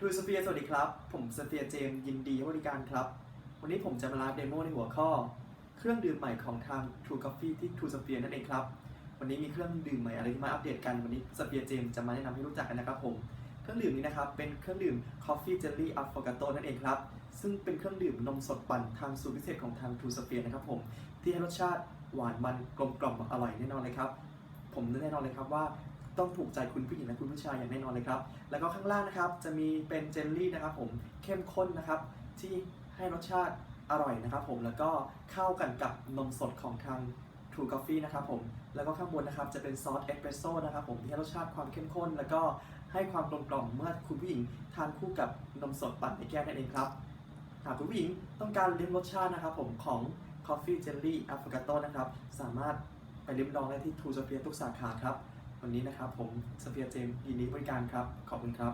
ทูสเฟียสวัสดีครับ ผมสเฟียเจมยินดีให้บริการครับ วันนี้ผมจะมาไลฟ์เดโมในหัวข้อ เครื่องดื่มใหม่ของทาง True Coffee ที่ True Sphere นั่นเองครับ วันนี้มีเครื่องดื่มใหม่อะไรที่มาอัปเดตกัน วันนี้สเฟียเจมจะมาแนะนำให้รู้จักกันนะครับผม เครื่องดื่มนี้นะครับ เป็นเครื่องดื่ม Coffee Jelly Affogato นั่นเองครับ ซึ่งเป็นเครื่องดื่มนมสดปั่นทางสูตรพิเศษของทาง True Sphere นะครับผม ที่ให้รสชาติหวานมันกลมกล่อมอร่อยแน่นอนเลยครับ ผมแน่นอนเลยครับว่า ต้องถูกใจคุณผู้หญิงและคุณผู้ชายอย่างแน่นอนเลยครับ แล้วก็ข้างล่างนะครับจะมีเป็นเจลลี่นะครับผมเข้มข้นนะครับที่ให้รสชาติอร่อยนะครับผมแล้วก็เข้ากันกับนมสดของทาง True Coffee นะครับผมแล้วก็ข้างบนนะครับจะเป็นซอสเอสเปรสโซ่นะครับผมที่ให้รสชาติความเข้มข้น แล้วก็ให้ความกลมกล่อมเมื่อคุณผู้หญิงทานคู่กับนมสดปั่นในแก้วนั่นเองครับหากคุณผู้หญิงต้องการลิ้มรสชาตินะครับผมของ Coffee Jelly Affogato นะครับสามารถไปลิ้มลองได้ที่ True Sphere ทุกสาขาครับ วันนี้นะครับผมสเปียร์เจมส์ยินดีบริการครับ ขอบคุณครับ